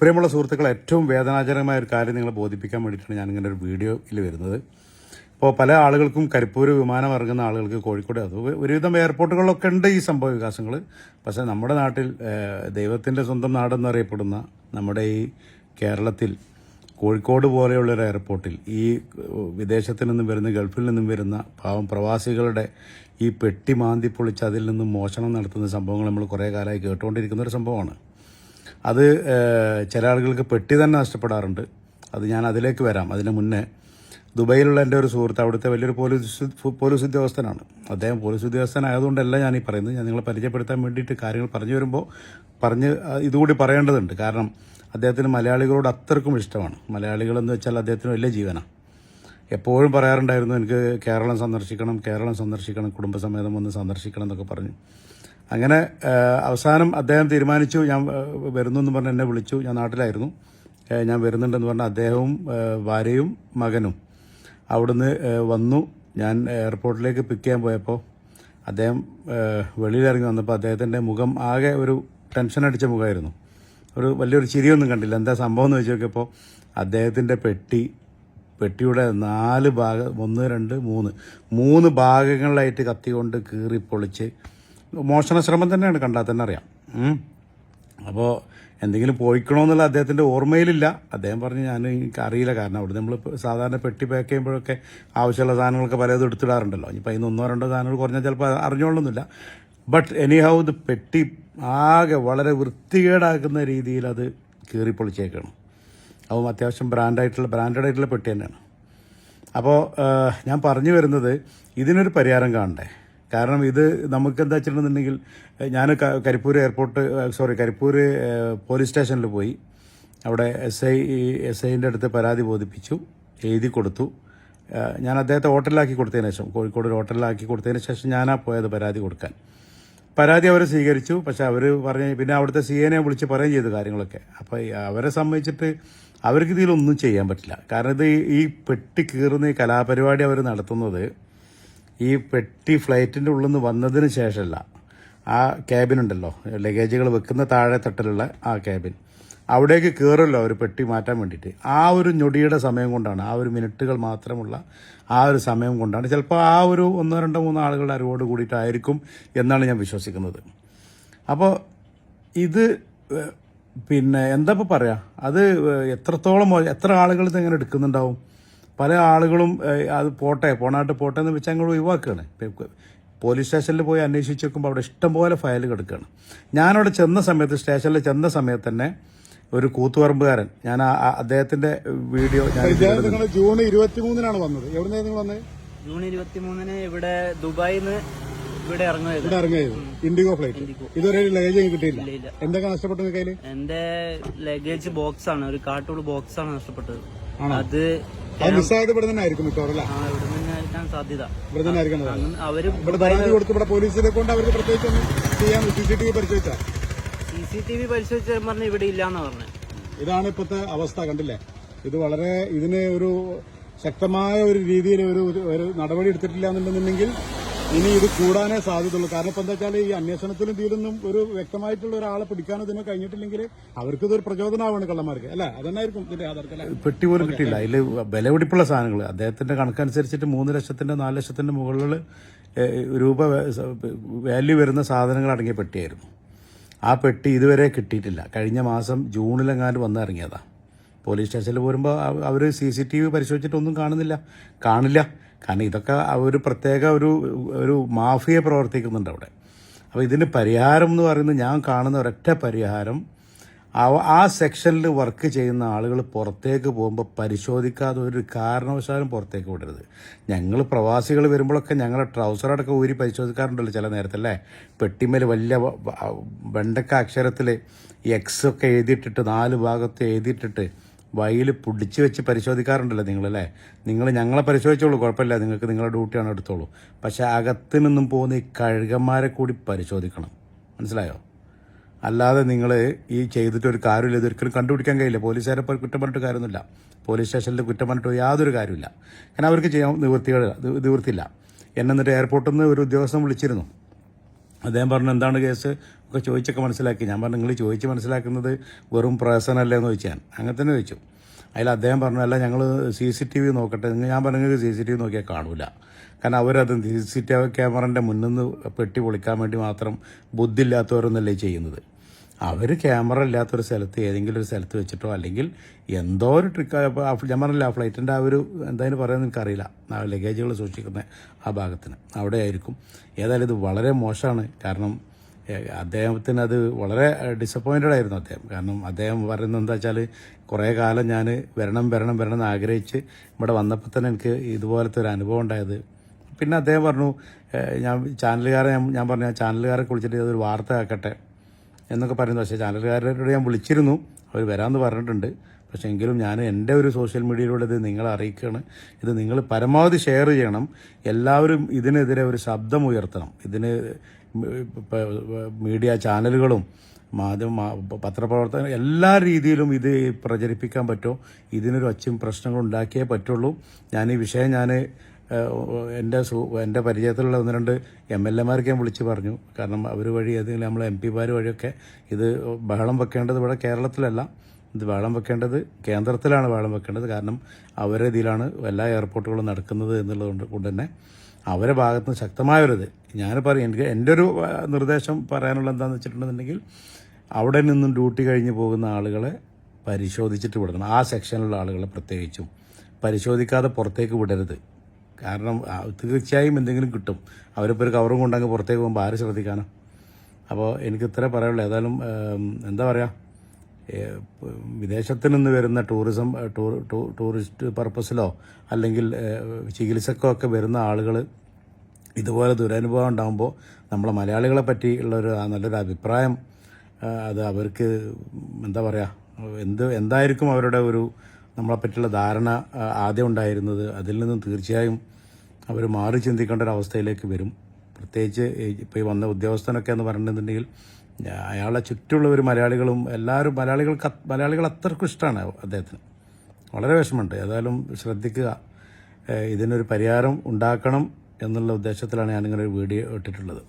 പ്രിയമുള്ള സുഹൃത്തുക്കൾ ഏറ്റവും വേദനാജനകമായ ഒരു കാര്യം നിങ്ങളെ ബോധിപ്പിക്കാൻ വേണ്ടിയിട്ടാണ് ഞാൻ ഇങ്ങനെ ഒരു വീഡിയോയിൽ വരുന്നത്. ഇപ്പോൾ പല ആളുകൾക്കും കരിപ്പൂർ വിമാനം ഇറങ്ങുന്ന ആളുകൾക്ക് കോഴിക്കോട് അത് ഒരുവിധം എയർപോർട്ടുകളിലൊക്കെ ഉണ്ട് ഈ സംഭവ വികാസങ്ങൾ പക്ഷേ നമ്മുടെ നാട്ടിൽ ദൈവത്തിന്റെ സ്വന്തം നാടെന്നറിയപ്പെടുന്ന നമ്മുടെ ഈ കേരളത്തിൽ കോഴിക്കോട് പോലെയുള്ള ഒരു എയർപോർട്ടിൽ ഈ വിദേശത്തു നിന്നും വരുന്ന ഗൾഫിൽ നിന്നും വരുന്ന പാവം പ്രവാസികളുടെ ഈ പെട്ടി മാന്തി പൊളിച്ച് അതിൽ നിന്നും മോഷണം നടത്തുന്ന സംഭവങ്ങൾ നമ്മൾ കുറേ കാലമായി കേട്ടുകൊണ്ടിരിക്കുന്ന ഒരു സംഭവമാണ്. അത് ചില ആളുകൾക്ക് പെട്ടി തന്നെ നഷ്ടപ്പെടാറുണ്ട്. അത് ഞാൻ അതിലേക്ക് വരാം. അതിന് മുന്നേ ദുബൈയിലുള്ള എന്റെ ഒരു സുഹൃത്ത് അവിടുത്തെ വലിയൊരു പോലീസ് പോലീസ് ഉദ്യോഗസ്ഥനാണ്. അദ്ദേഹം പോലീസ് ഉദ്യോഗസ്ഥനായതുകൊണ്ടല്ല ഞാൻ ഈ പറയുന്നത്. ഞാൻ നിങ്ങളെ പരിചയപ്പെടുത്താൻ വേണ്ടിയിട്ട് കാര്യങ്ങൾ പറഞ്ഞു വരുമ്പോൾ പറഞ്ഞ് ഇതുകൂടി പറയേണ്ടതുണ്ട്. കാരണം അദ്ദേഹത്തിന് മലയാളികളോട് അത്രക്കും ഇഷ്ടമാണ്. മലയാളികളെന്ന് വെച്ചാൽ അദ്ദേഹത്തിന് വലിയ ജീവനാണ് എപ്പോഴും പറയാറുണ്ടായിരുന്നു എനിക്ക് കേരളം സന്ദർശിക്കണം കേരളം സന്ദർശിക്കണം കുടുംബസമേതം ഒന്ന് സന്ദർശിക്കണം എന്നൊക്കെ പറഞ്ഞു. അങ്ങനെ അവസാനം അദ്ദേഹം തീരുമാനിച്ചു ഞാൻ വരുന്നു എന്ന് പറഞ്ഞ് എന്നെ വിളിച്ചു. ഞാൻ നാട്ടിലായിരുന്നു. ഞാൻ വരുന്നുണ്ടെന്ന് പറഞ്ഞ അദ്ദേഹവും ഭാര്യയും മകനും അവിടുന്ന് വന്നു. ഞാൻ എയർപോർട്ടിലേക്ക് പിക്ക് ചെയ്യാൻ പോയപ്പോൾ അദ്ദേഹം വെളിയിലിറങ്ങി വന്നപ്പോൾ അദ്ദേഹത്തിന്റെ മുഖം ആകെ ഒരു ടെൻഷൻ അടിച്ച മുഖമായിരുന്നു. ഒരു വലിയൊരു ചിരിയൊന്നും കണ്ടില്ല. എന്താ സംഭവം എന്ന് വെച്ച് നോക്കിയപ്പോൾ അദ്ദേഹത്തിന്റെ പെട്ടി പെട്ടിയുടെ നാല് ഭാഗം ഒന്ന് രണ്ട് മൂന്ന് മൂന്ന് ഭാഗങ്ങളിലായിട്ട് കത്തി കൊണ്ട് കീറി പൊളിച്ച് മോഷണ ശ്രമം തന്നെയാണ് കണ്ടാൽ തന്നെ അറിയാം. അപ്പോൾ എന്തെങ്കിലും പോയിക്കണമെന്നുള്ള അദ്ദേഹത്തിന്റെ ഓർമ്മയിലില്ല. അദ്ദേഹം പറഞ്ഞ് ഞാൻ എനിക്ക് അറിയില്ല. കാരണം അവിടെ നമ്മൾ സാധാരണ പെട്ടി പാക്ക് ചെയ്യുമ്പോഴൊക്കെ ആവശ്യമുള്ള സാധനങ്ങളൊക്കെ പലതും എടുത്തിടാറുണ്ടല്ലോ. ഇനിയിപ്പോൾ അതിന് ഒന്നോ രണ്ടോ സാധനങ്ങൾ കുറഞ്ഞാൽ ചിലപ്പോൾ അറിഞ്ഞോളൊന്നുമില്ല ബട്ട് എനി ഹൗ ഇത് പെട്ടി ആകെ വളരെ വൃത്തികേടാക്കുന്ന രീതിയിൽ അത് കീറിപ്പൊളിച്ചേക്കാണ് അതും അത്യാവശ്യം ബ്രാൻഡായിട്ടുള്ള ബ്രാൻഡഡ് ആയിട്ടുള്ള പെട്ടി തന്നെയാണ്. അപ്പോൾ ഞാൻ പറഞ്ഞു വരുന്നത് ഇതിനൊരു പരിഹാരം കാണണ്ടേ? കാരണം ഇത് നമുക്ക് എന്താ വെച്ചിട്ടുണ്ടെന്നുണ്ടെങ്കിൽ ഞാൻ Karipur airport sorry Karipur police സ്റ്റേഷനിൽ പോയി. അവിടെ എസ് ഐ എസ് ഐന്റെ അടുത്ത് പരാതി ബോധിപ്പിച്ചു എഴുതി കൊടുത്തു. ഞാൻ അദ്ദേഹത്തെ ഹോട്ടലിലാക്കി കൊടുത്തതിന് ശേഷം കോഴിക്കോട് ഒരു ഹോട്ടലിലാക്കി കൊടുത്തതിന് ശേഷം ഞാനാ പോയത് പരാതി കൊടുക്കാൻ. പരാതി അവർ സ്വീകരിച്ചു പക്ഷെ അവർ പറഞ്ഞ് പിന്നെ അവിടുത്തെ സി എനെ വിളിച്ച് പറയുകയും ചെയ്തു കാര്യങ്ങളൊക്കെ. അപ്പോൾ അവരെ സംബന്ധിച്ചിട്ട് അവർക്ക് ഇതിലൊന്നും ചെയ്യാൻ പറ്റില്ല. കാരണം ഇത് ഈ പെട്ടി കീറുന്ന ഈ കലാപരിപാടി അവർ നടത്തുന്നത് ഈ പെട്ടി ഫ്ലൈറ്റിന്റെ ഉള്ളിൽ നിന്ന് വന്നതിന് ശേഷമല്ല. ആ ക്യാബിൻ ഉണ്ടല്ലോ. ലഗേജുകൾ വെക്കുന്ന താഴെ തട്ടിലുള്ള ആ ക്യാബിൻ അവിടേക്ക് കയറുമല്ലോ ഒരു പെട്ടി മാറ്റാൻ വേണ്ടിയിട്ട്. ആ ഒരു ഞൊടിയുടെ സമയം കൊണ്ടാണ് ആ ഒരു മിനിറ്റുകൾ മാത്രമുള്ള ആ ഒരു സമയം കൊണ്ടാണ്. ചിലപ്പോൾ ആ ഒരു ഒന്നോ രണ്ടോ മൂന്നോ ആളുകളുടെ അറിവോട് കൂടിയിട്ടായിരിക്കും എന്നാണ് ഞാൻ വിശ്വസിക്കുന്നത്. അപ്പോൾ ഇത് പിന്നെ എന്താ ഇപ്പോൾ പറയുക അത് എത്രത്തോളം എത്ര ആളുകൾ എങ്ങനെ എടുക്കുന്നുണ്ടാവും? പല ആളുകളും അത് പോട്ടെ പോണാട്ട് പോട്ടെ എന്ന് വെച്ചാൽ അങ്ങോട്ട് ഒഴിവാക്കുകയാണ് പോലീസ് സ്റ്റേഷനിൽ പോയി അന്വേഷിച്ച് നോക്കുമ്പോൾ അവിടെ ഇഷ്ടംപോലെ ഫയൽ കിടക്കുകയാണ് ഞാനവിടെ ചെന്ന സമയത്ത് സ്റ്റേഷനിൽ ചെന്ന സമയത്ത് തന്നെ ഒരു കൂത്തുപറമ്പുകാരൻ ഞാൻ അദ്ദേഹത്തിന്റെ വീഡിയോ ഞാൻ ജൂൺ ഇരുപത്തിമൂന്നിനാണ് വന്നത്. എവിടെ നിങ്ങൾ വന്നത് ജൂൺ ഇരുപത്തിമൂന്നിന് ഇവിടെ ദുബായിന്ന് ഇവിടെ ഇറങ്ങിയത്. ഇവിടെ ഇറങ്ങിയത്. IndiGo flight. ഇതുവരെ ലഗേജ് കിട്ടിയില്ല ഇല്ല. എന്തൊക്കെ നഷ്ടപ്പെട്ടു കയ്യിൽ എന്റെ ലഗേജ് ബോക്സ് ആണ് ഒരു കാട്ടൂൾ ബോക്സ് ആണ് നഷ്ടപ്പെട്ടത്. അത് അത് മിസ്സായത് ഇവിടെ തന്നെ ആയിരിക്കും മിക്കവാറും അല്ലേ? ഇവിടെ നിന്ന് ആയിരിക്കാൻ സാധ്യത. ഇവിടെ തന്നെ അവർ ഇവിടെ പരാതി കൊടുത്ത് ഇവിടെ പോലീസിനെ കൊണ്ട് അവർക്ക് പ്രത്യേകിച്ച് ഒന്നും ചെയ്യാൻ സി സി ടി വി പരിശോധിച്ചാ സി സി ടി വി പരിശോധിച്ചാൽ പറഞ്ഞ ഇവിടെ ഇല്ലാന്ന് പറഞ്ഞു. ഇതാണ് ഇപ്പോഴത്തെ അവസ്ഥ കണ്ടില്ലേ? ഇത് വളരെ ഇതിനെ ഒരു ശക്തമായ ഒരു രീതിയിൽ ഒരു ഒരു നടപടി എടുത്തിട്ടില്ല എന്നുണ്ടെന്നുണ്ടെങ്കിൽ ഇനി ഇത് കൂടാനേ സാധ്യതയുള്ളൂ. കാരണം ഇപ്പൊ എന്താ വെച്ചാൽ ഈ അന്വേഷണത്തിലും ഇതിലൊന്നും ഒരു വ്യക്തമായിട്ടുള്ള ഒരാളെ പിടിക്കാനോ ഇതിനോ കഴിഞ്ഞിട്ടില്ലെങ്കിൽ അവർക്ക് ഇതൊരു പ്രചോദനമാണ് കള്ളന്മാർക്ക്. അല്ല? അതന്നായിരിക്കും ഇതിന്റെ ആധാർക്ക് പെട്ടി പോലും കിട്ടിയില്ല. അതിൽ വിലപിടിപ്പുള്ള സാധനങ്ങൾ അദ്ദേഹത്തിന്റെ കണക്കനുസരിച്ചിട്ട് മൂന്ന് ലക്ഷത്തിന്റെ നാല് ലക്ഷത്തിന്റെ മുകളിൽ രൂപ വാല്യൂ വരുന്ന സാധനങ്ങൾ അടങ്ങിയ പെട്ടിയായിരുന്നു. ആ പെട്ടി ഇതുവരെ കിട്ടിയിട്ടില്ല. കഴിഞ്ഞ മാസം ജൂണിലെങ്ങാണ്ട് വന്നിറങ്ങിയതാണ് പോലീസ് സ്റ്റേഷനിൽ പോരുമ്പോൾ അവർ സി സി ടി വി പരിശോധിച്ചിട്ടൊന്നും കാണുന്നില്ല. കാണില്ല. കാരണം ഇതൊക്കെ ഒരു പ്രത്യേക ഒരു ഒരു മാഫിയ പ്രവർത്തിക്കുന്നുണ്ട് അവിടെ. അപ്പോൾ ഇതിന് പരിഹാരം എന്ന് പറയുന്നത് ഞാൻ കാണുന്ന ഒരൊറ്റ പരിഹാരം ആ സെക്ഷനിൽ വർക്ക് ചെയ്യുന്ന ആളുകൾ പുറത്തേക്ക് പോകുമ്പോൾ പരിശോധിക്കാതെ ഒരു കാരണവശാലും പുറത്തേക്ക് വിടരുത്. ഞങ്ങൾ പ്രവാസികൾ വരുമ്പോഴൊക്കെ ഞങ്ങളെ ട്രൗസറടക്കം ഊരി പരിശോധിക്കാറുണ്ടല്ലോ ചില നേരത്തല്ലേ? പെട്ടിമേൽ വലിയ വെണ്ടക്ക അക്ഷരത്തിൽ എക്സ് ഒക്കെ എഴുതിയിട്ടിട്ട് നാല് ഭാഗത്ത് എഴുതിയിട്ടിട്ട് വയൽ പൊടിച്ച് വെച്ച് പരിശോധിക്കാറുണ്ടല്ലോ നിങ്ങളല്ലേ? നിങ്ങൾ ഞങ്ങളെ പരിശോധിച്ചോളൂ കുഴപ്പമില്ല. നിങ്ങൾക്ക് നിങ്ങളുടെ ഡ്യൂട്ടിയാണ് എടുത്തോളൂ. പക്ഷേ അകത്തു നിന്നും പോകുന്ന ഈ കഴുകന്മാരെ കൂടി പരിശോധിക്കണം. മനസ്സിലായോ? അല്ലാതെ നിങ്ങൾ ഈ ചെയ്തിട്ട് ഒരു കാര്യമില്ല ഇതൊരിക്കലും കണ്ടുപിടിക്കാൻ കഴിയില്ല. പോലീസുകാരെ കുറ്റം പറഞ്ഞിട്ട് കാര്യമൊന്നുമില്ല. പോലീസ് സ്റ്റേഷനിൽ കുറ്റം പറഞ്ഞിട്ട് യാതൊരു കാര്യമില്ല. കാരണം അവർക്ക് ചെയ്യാൻ നിവൃത്തികൾ നിവൃത്തിയില്ല. എന്നെ എന്നിട്ട് എയർപോർട്ടിൽ നിന്ന് ഒരു ഉദ്യോഗസ്ഥൻ വിളിച്ചിരുന്നു. അദ്ദേഹം പറഞ്ഞു എന്താണ് കേസ്? ഒക്കെ ചോദിച്ചൊക്കെ മനസ്സിലാക്കി. ഞാൻ പറഞ്ഞു നിങ്ങൾ ചോദിച്ച് മനസ്സിലാക്കുന്നത് വെറും പ്രഹസനമല്ലേ എന്ന് ചോദിച്ചാൽ അങ്ങനെ തന്നെ ചോദിച്ചു. അതിൽ അദ്ദേഹം പറഞ്ഞു അല്ല ഞങ്ങൾ സി സി ടി വി നോക്കട്ടെ. ഞാൻ പറഞ്ഞത് സി സി ടി വി നോക്കിയാൽ കാണൂല. കാരണം അവരത് സി സി ടി വി ക്യാമറന്റെ മുന്നിൽ നിന്ന് പെട്ടി പൊളിക്കാൻ വേണ്ടി മാത്രം ബുദ്ധില്ലാത്തവരൊന്നല്ലേ ചെയ്യുന്നത്. അവർ ക്യാമറ ഇല്ലാത്തൊരു സ്ഥലത്ത് ഏതെങ്കിലും ഒരു സ്ഥലത്ത് വെച്ചിട്ടോ അല്ലെങ്കിൽ എന്തോ ഒരു ട്രിക്ക് ഞാൻ പറഞ്ഞില്ല ആ ഫ്ലൈറ്റിന്റെ ആ ഒരു എന്തായാലും പറയാൻ എനിക്കറിയില്ല. ആ ലഗേജുകൾ സൂക്ഷിക്കുന്ന ആ ഭാഗത്തിന്. അവിടെ ആയിരിക്കും. ഏതായാലും ഇത് വളരെ മോശമാണ്. കാരണം അദ്ദേഹത്തിന് അത് വളരെ ഡിസപ്പോയിന്റഡ് ആയിരുന്നു അദ്ദേഹം. കാരണം അദ്ദേഹം പറയുന്നത് എന്താ വെച്ചാൽ കുറേ കാലം ഞാൻ വരണം വരണം വരണം എന്ന് ആഗ്രഹിച്ച് ഇവിടെ വന്നപ്പോൾ തന്നെ എനിക്ക് ഇതുപോലത്തെ ഒരു അനുഭവം ഉണ്ടായത്. പിന്നെ അദ്ദേഹം പറഞ്ഞു ഞാൻ ചാനലുകാരെ ഞാൻ പറഞ്ഞു ഞാൻ ചാനലുകാരെ കുളിച്ചിട്ട് അതൊരു വാർത്ത ആക്കട്ടെ. എന്നൊക്കെ പറയുന്നത് പക്ഷേ ചാനലുകാരോട് ഞാൻ വിളിച്ചിരുന്നു. അവർ വരാമെന്ന് പറഞ്ഞിട്ടുണ്ട്. പക്ഷേ എങ്കിലും ഞാൻ എന്റെ ഒരു സോഷ്യൽ മീഡിയയിലൂടെ ഇത് നിങ്ങളെ അറിയിക്കുകയാണ്. ഇത് നിങ്ങൾ പരമാവധി ഷെയർ ചെയ്യണം. എല്ലാവരും ഇതിനെതിരെ ഒരു ശബ്ദം ഉയർത്തണം. ഇതിന് മീഡിയ ചാനലുകളും മാധ്യമ പത്രപ്രവർത്തകർ എല്ലാ രീതിയിലും ഇത് പ്രചരിപ്പിക്കാൻ പറ്റുമോ? ഇതിനൊരു അച്ഛൻ പ്രശ്നങ്ങൾ ഉണ്ടാക്കിയേ പറ്റുള്ളൂ. ഞാൻ ഈ വിഷയം ഞാൻ എന്റെ സു എന്റെ പരിചയത്തിലുള്ള ഒന്ന് രണ്ട് എം എൽ എമാർക്ക് ഞാൻ വിളിച്ച് പറഞ്ഞു. കാരണം അവർ വഴി ഏതെങ്കിലും നമ്മൾ എം പിമാർ വഴിയൊക്കെ ഇത് ബഹളം വെക്കേണ്ടത് ഇവിടെ കേരളത്തിലല്ല. ഇത് വേളം വെക്കേണ്ടത് കേന്ദ്രത്തിലാണ് വേളം വെക്കേണ്ടത്. കാരണം അവരെ ഇതിലാണ് എല്ലാ എയർപോർട്ടുകളും നടക്കുന്നത് എന്നുള്ളത് കൊണ്ട് കൊണ്ട് തന്നെ അവരെ ഭാഗത്ത് നിന്ന് ശക്തമായൊരിത്. ഞാൻ പറയും എനിക്ക് എന്റെ ഒരു നിർദ്ദേശം പറയാനുള്ള എന്താണെന്ന് വെച്ചിട്ടുണ്ടെന്നുണ്ടെങ്കിൽ അവിടെ നിന്നും ഡ്യൂട്ടി കഴിഞ്ഞ് പോകുന്ന ആളുകളെ പരിശോധിച്ചിട്ട് വിടണം. ആ സെക്ഷനിലുള്ള ആളുകളെ പ്രത്യേകിച്ചും. പരിശോധിക്കാതെ പുറത്തേക്ക് വിടരുത്. കാരണം തീർച്ചയായും എന്തെങ്കിലും കിട്ടും. അവരിപ്പോൾ ഒരു കവറും കൊണ്ടങ്ങ് പുറത്തേക്ക് പോകുമ്പോൾ ആര് ശ്രദ്ധിക്കാനോ? അപ്പോൾ എനിക്ക് ഇത്ര പറയുള്ളൂ. ഏതായാലും എന്താ പറയുക വിദേശത്ത് നിന്ന് വരുന്ന ടൂറിസം ടൂറിസ്റ്റ് പർപ്പസിലോ അല്ലെങ്കിൽ ചികിത്സക്കോ ഒക്കെ വരുന്ന ആളുകൾ ഇതുപോലെ ദുരനുഭവം ഉണ്ടാകുമ്പോൾ നമ്മളെ മലയാളികളെ പറ്റി ഉള്ളൊരു നല്ലൊരു അഭിപ്രായം അത് അവർക്ക് എന്താ പറയുക എന്ത് എന്തായിരിക്കും അവരുടെ ഒരു നമ്മളെ പറ്റിയുള്ള ധാരണ ആദ്യം ഉണ്ടായിരുന്നത് അതിൽ നിന്നും തീർച്ചയായും അവർ മാറി ചിന്തിക്കേണ്ട ഒരു അവസ്ഥയിലേക്ക് വരും. പ്രത്യേകിച്ച് ഇപ്പോൾ ഈ വന്ന ഉദ്യോഗസ്ഥനൊക്കെ എന്ന് പറഞ്ഞിട്ടുണ്ടെങ്കിൽ അയാളെ ചുറ്റുമുള്ള ഒരു മലയാളികളും എല്ലാവരും മലയാളികൾക്ക് മലയാളികൾ അത്രക്കും ഇഷ്ടമാണ് അദ്ദേഹത്തിന്. വളരെ വിഷമമുണ്ട്. ഏതായാലും ശ്രദ്ധിക്കുക. ഇതിനൊരു പരിഹാരം ഉണ്ടാക്കണം എന്നുള്ള ഉദ്ദേശത്തിലാണ് ഞാനിങ്ങനെ ഒരു വീഡിയോ ഇട്ടിട്ടുള്ളത്.